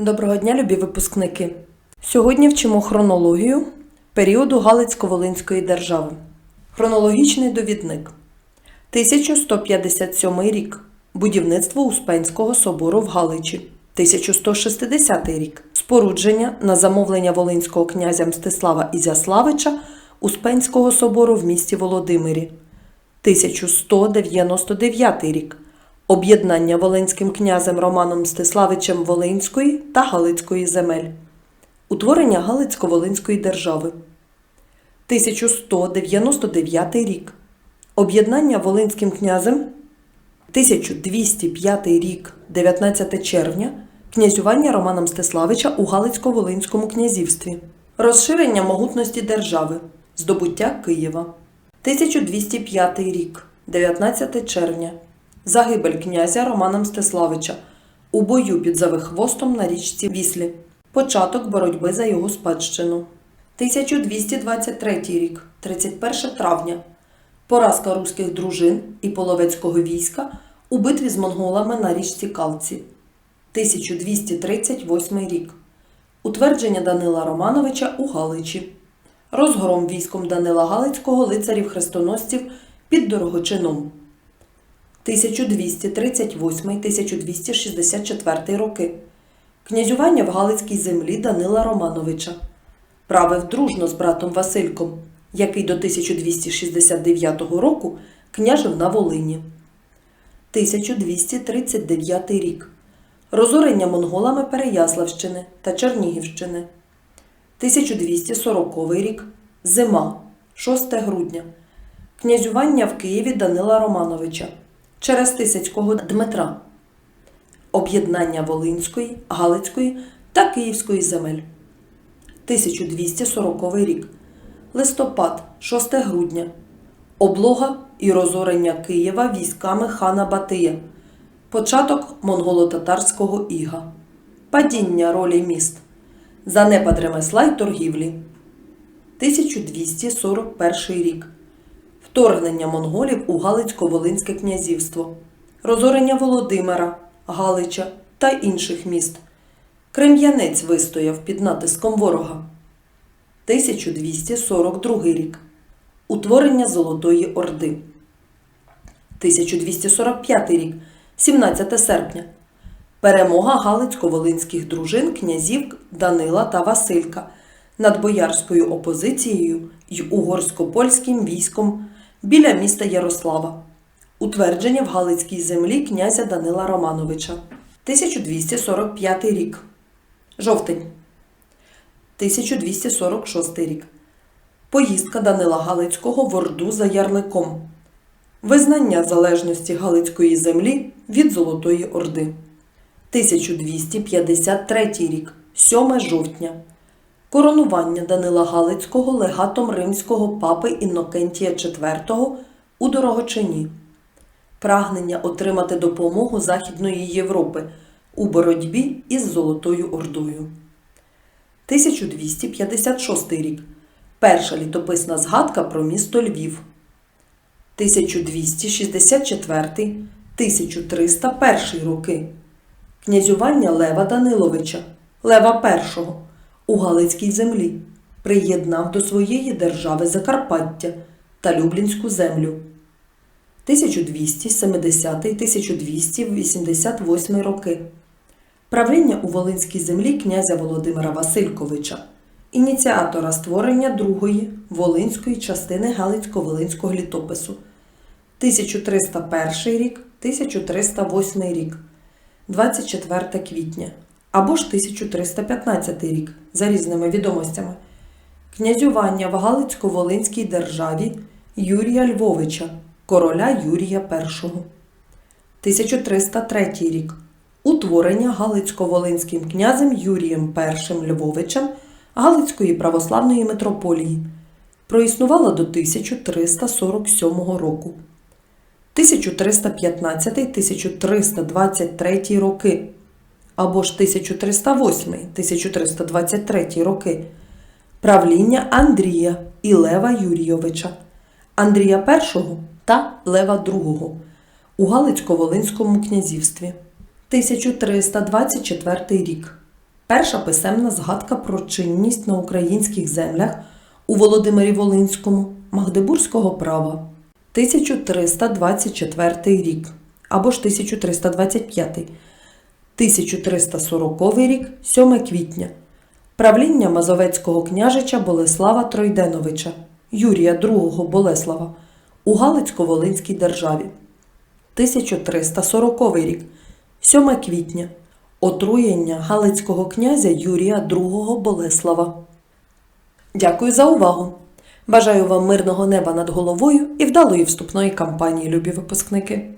Доброго дня, любі випускники! Сьогодні вчимо хронологію періоду Галицько-Волинської держави. Хронологічний довідник. 1157 рік. Будівництво Успенського собору в Галичі. 1160 рік. Спорудження на замовлення волинського князя Мстислава Ізяславича Успенського собору в місті Володимирі. 1199 рік. Об'єднання Волинським князем Романом Мстиславичем Волинської та Галицької земель. Утворення Галицько-Волинської держави. 1199 рік. Об'єднання Волинським князем 1205 рік, 19 червня. Князювання Романа Мстиславича у Галицько-Волинському князівстві. Розширення могутності держави. Здобуття Києва. 1205 рік, 19 червня. Загибель князя Романа Мстиславича у бою під Завихвостом на річці Віслі. Початок боротьби за його спадщину. 1223 рік, 31 травня. Поразка руських дружин і половецького війська у битві з монголами на річці Калці. 1238 рік. Утвердження Данила Романовича у Галичі. Розгром військом Данила Галицького лицарів-хрестоносців під Дорогочином. 1238-1264 роки. Князювання в Галицькій землі Данила Романовича. Правив дружно з братом Васильком, який до 1269 року княжив на Волині. 1239 рік. Розорення монголами Переяславщини та Чернігівщини. 1240 рік. Зима. 6 грудня. Князювання в Києві Данила Романовича через Тисяцького Дмитра. Об'єднання Волинської, Галицької та Київської земель. 1240 рік. Листопад, 6 грудня. Облога і розорення Києва військами хана Батия. Початок монголо-татарського іга. Падіння ролі міст. Занепад ремесла й торгівлі. 1241 рік. Вторгнення монголів у Галицько-Волинське князівство. Розорення Володимира, Галича та інших міст. Крем'янець вистояв під натиском ворога. 1242 рік. Утворення Золотої Орди. 1245 рік. 17 серпня. Перемога Галицько-Волинських дружин князів Данила та Василька над боярською опозицією й угорсько-польським військом біля міста Ярослава. Утвердження в Галицькій землі князя Данила Романовича. 1245 рік. Жовтень. 1246 рік. Поїздка Данила Галицького в Орду за Ярликом. Визнання залежності Галицької землі від Золотої Орди. 1253 рік. 7 жовтня. Коронування Данила Галицького легатом римського папи Іннокентія IV у Дорогочині. Прагнення отримати допомогу Західної Європи у боротьбі із Золотою Ордою. 1256 рік. Перша літописна згадка про місто Львів. 1264-1301 роки. Князювання Лева Даниловича, Лева І у Галицькій землі приєднав до своєї держави Закарпаття та Люблінську землю. 1270-1288 роки. Правління у Волинській землі князя Володимира Васильковича, ініціатора створення другої Волинської частини Галицько-Волинського літопису. 1301 рік, 1308 рік, 24 квітня або ж 1315 рік за різними відомостями. Князювання в Галицько-Волинській державі Юрія Львовича, короля Юрія І. 1303 рік. Утворення Галицько-Волинським князем Юрієм І Львовичем Галицької православної митрополії. Проіснувала до 1347 року. 1315-1323 роки або ж 1308-1323 роки. Правління Андрія і Лева Юрійовича, Андрія І та Лева II у Галицько-Волинському князівстві. 1324 рік. Перша писемна згадка про чинність на українських землях у Володимирі Волинському Магдебурзького права 1324 рік або ж 1325, 1340 рік 7 квітня. Правління Мазовецького княжича Болеслава Тройденовича Юрія II Болеслава у Галицько-Волинській державі 1340 рік 7 квітня. Отруєння Галицького князя Юрія II Болеслава. Дякую за увагу! Бажаю вам мирного неба над головою і вдалої вступної кампанії, любі випускники!